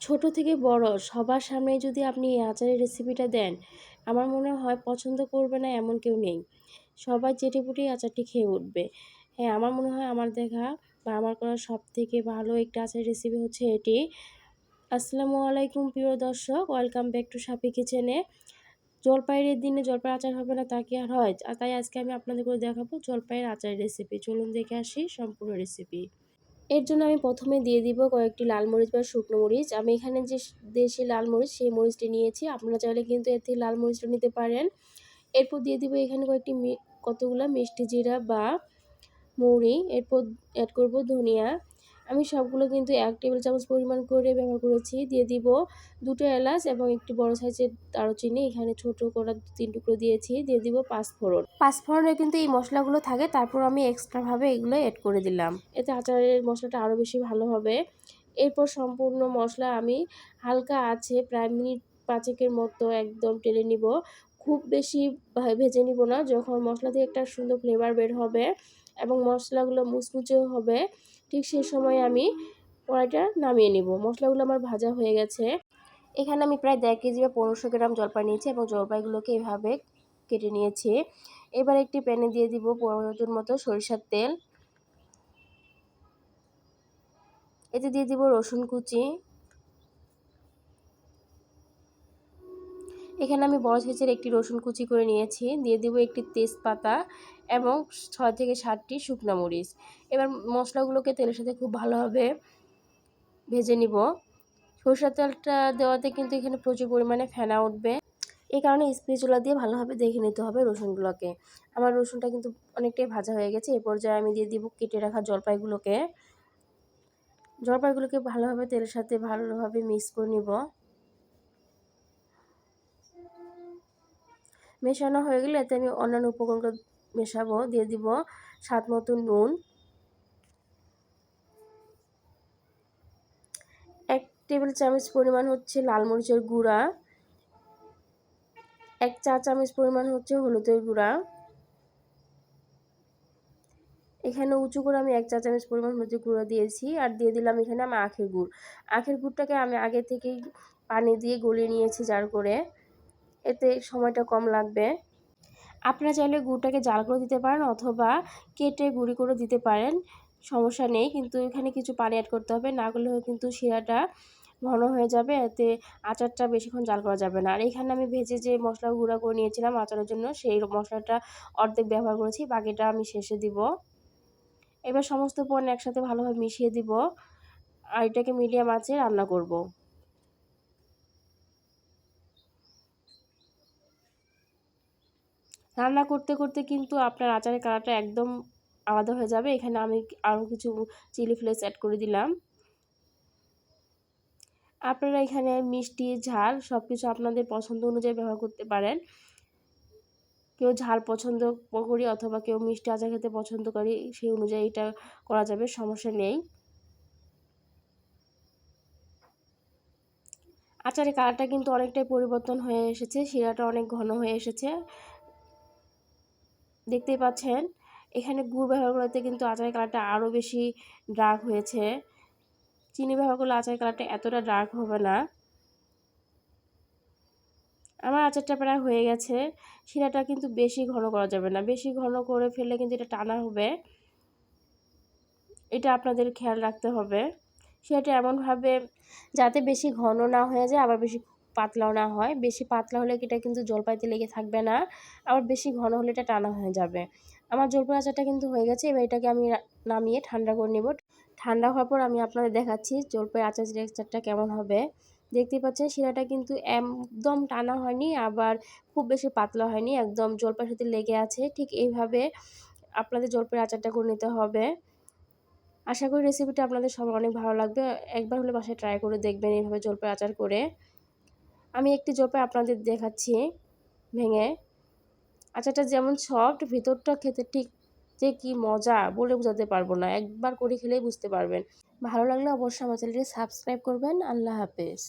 ছোট থেকে বড়, সবার সামনে যদি আপনি এই আচারের রেসিপিটা দেন, আমার মনে হয় পছন্দ করবে না এমন কেউ নেই। সবাই চেটেপুটি আচারটি খেয়ে উঠবে। হ্যাঁ আমার মনে হয় আমার দেখা বা আমার করা সব থেকে ভালো একটা আচারের রেসিপি হচ্ছে এটি। আসসালামু আলাইকুম, প্রিয় দর্শক। ওয়েলকাম ব্যাক টু সাপি কিচেনে জলপাইয়ের দিনে জলপাই আচার হবে না তা কি আর হয়? তাই আজকে আমি আপনাদের করে দেখাবো জলপাইয়ের আচারের রেসিপি চলুন দেখে আসি সম্পূর্ণ রেসিপি এর জন্য আমি প্রথমে দিয়ে দিব কয়েকটি লাল মরিচ বা শুকনো মরিচ। আমি এখানে যে দেশি লাল মরিচ, সেই মরিচটি নিয়েছি। আপনারা চাইলে কিন্তু এর থেকে লাল মরিচটা নিতে পারেন। এরপর দিয়ে দিব এখানে কয়েকটি কতগুলো মিষ্টি জিরা বা মৌরি। এরপর অ্যাড করব ধনিয়া। আমি সবগুলো কিন্তু এক টেবিল চামচ পরিমাণ করে ব্যবহার করেছি। দিয়ে দিব দুটো এলাচ এবং একটি বড় সাইজের দারুচিনি। এখানে ছোট করা তিন টুকরো দিয়েছি। দিয়ে দিব পাঁচফোড়ন। পাঁচফোড়নে কিন্তু এই মশলাগুলো থাকে। তারপর আমি এক্সট্রাভাবে এগুলো অ্যাড করে দিলাম। এতে আচারের মশলাটা আরও বেশি ভালো হবে। এরপর সম্পূর্ণ মশলা আমি হালকা আছে, প্রায় মিনিট পাঁচেকের মতো একদম টেলে নিব। খুব বেশি ভেজে নিব না। যখন মশলা দিয়ে একটা সুন্দর ফ্লেভার বের হবে এবং মশলাগুলো মুচমুচেও হবে ঠিক সেই সময় আমি কড়াইটা নামিয়ে নিব। মশলাগুলো আমার ভাজা হয়ে গেছে। এখানে আমি প্রায় দেড় কেজি বা পনেরোশো গ্রাম জলপাই নিয়েছি এবং জলপাইগুলোকে এভাবে কেটে নিয়েছি। এবার একটি প্যানে দিয়ে দিব পনেরোজন মতো সরিষার তেল। এতে দিয়ে দিব রসুন কুচি এখানে আমি বড় সাইজের একটি রসুন কুচি করে নিয়েছি। দিয়ে দিব একটি তেজপাতা এবং ছয় থেকে সাতটি শুকনো মরিচ। এবার মশলাগুলোকে তেলের সাথে খুব ভালোভাবে ভেজে নিব। সরষের তেলটা দেওয়াতে কিন্তু এখানে প্রচুর পরিমাণে ফেনা উঠবে। এই কারণে স্পিচুলা দিয়ে ভালোভাবে দেখে নিতে হবে রসুনগুলোকে। আমার রসুনটা কিন্তু অনেকটাই ভাজা হয়ে গেছে। এই পর্যায়ে আমি দিয়ে দিব কেটে রাখা জলপাইগুলোকে। জলপাইগুলোকে ভালোভাবে তেলের সাথে ভালোভাবে মিক্স করে নিব। মেশানো হয়ে গেলে এতে আমি অন্যান্য উপকরণগুলো মেশাবো, দিয়ে দিব স্বাদ মতো নুন। এক টেবিল চামচ পরিমাণ হচ্ছে লাল মরিচের গুঁড়া। এক চা চামচ পরিমাণ হচ্ছে হলুদের গুঁড়া। এখানে উঁচু করে আমি এক চা চামচ পরিমাণ হলুদের গুঁড়ো দিয়েছি আর দিয়ে দিলাম এখানে আমি আখের গুড়। আখের গুড়টাকে আমি আগে থেকেই পানি দিয়ে গলিয়ে নিয়েছি জার করে। এতে সময়টা কম লাগবে। আপনারা চাইলে গুড়টাকে জাল করে দিতে পারেন অথবা কেটে গুঁড়ি করে দিতে পারেন, সমস্যা নেই। কিন্তু এখানে কিছু পানি অ্যাড করতে হবে, না করলেও কিন্তু শিরাটা ঘন হয়ে যাবে, এতে আচারটা বেশিক্ষণ জাল করা যাবে না। আর এখানে আমি ভেজে যে মশলা গুঁড়া করে নিয়েছিলাম আচারের জন্য, সেই মশলাটা অর্ধেক ব্যবহার করেছি, বাকিটা আমি শেষে দিব। এবার সমস্ত পণ্য একসাথে ভালোভাবে মিশিয়ে দিব। আর এটাকে মিডিয়াম আঁচে রান্না করব। রান্না করতে করতে কিন্তু আপনার আচারের কালারটা একদম আলাদা হয়ে যাবে। এখানে আমি আরও কিছু চিলি ফ্লেক্স অ্যাড করে দিলাম। আপনারা এখানে মিষ্টি, ঝাল সব কিছু আপনাদের পছন্দ অনুযায়ী ব্যবহার করতে পারেন। কেউ ঝাল পছন্দ করি অথবা কেউ মিষ্টি আচার খেতে পছন্দ করি, সেই অনুযায়ী এটা করা যাবে, সমস্যা নেই। আচারের কালারটা কিন্তু অনেকটাই পরিবর্তন হয়ে এসেছে, শিরাটা অনেক ঘন হয়ে এসেছে। দেখতেই পাচ্ছেন। এখানে গুড় ব্যবহার করতে কিন্তু আচারের কালারটা আরও বেশি ডার্ক হয়েছে। চিনি ব্যবহার করলে আচারের কালারটা এতটা ডার্ক হবে না। আমার আচারটা প্রায় হয়ে গেছে। শিরাটা কিন্তু বেশি ঘন করা যাবে না। বেশি ঘন করে ফেললে কিন্তু এটা টানা হবে। এটা আপনাদের খেয়াল রাখতে হবে। শিরাটা এমনভাবে যাতে বেশি ঘন না হয়ে যায়, আবার বেশি পাতলাও না হয়। বেশি পাতলা হলে এটা কিন্তু জলপাইতে লেগে থাকবে না। আবার বেশি ঘন হলে এটা টানা হয়ে যাবে। আমার জলপাই আচারটা কিন্তু হয়ে গেছে। এবার এটাকে আমি নামিয়ে ঠান্ডা করে নেব। ঠান্ডা হওয়ার পর আমি আপনাদের দেখাচ্ছি জলপাই আচার টেক্সচারটা কেমন হবে। দেখতে পাচ্ছেন শিরাটা কিন্তু একদম টানা হয়নি, আবার খুব বেশি পাতলা হয়নি, একদম জলপাইয়ের সাথে লেগে আছে। ঠিক এইভাবে আপনাদের জলপাইয়ের আচারটা করে নিতে হবে। আশা করি রেসিপিটা আপনাদের সবার অনেক ভালো লাগবে। একবার হলে বাসায় ট্রাই করে দেখবেন এইভাবে জলপাই আচার করে। আমি একটি জোপে আপনাদের দেখাচ্ছি, ভেঙে। আচারটা যেমন সফট ভিতরটা খেতে ঠিক যে কি মজা বলে বোঝাতে পারব না। একবার করে খেলেই বুঝতে পারবেন। ভালো লাগলে অবশ্যই আমার চ্যানেলটি সাবস্ক্রাইব করবেন। আল্লাহ হাফেজ।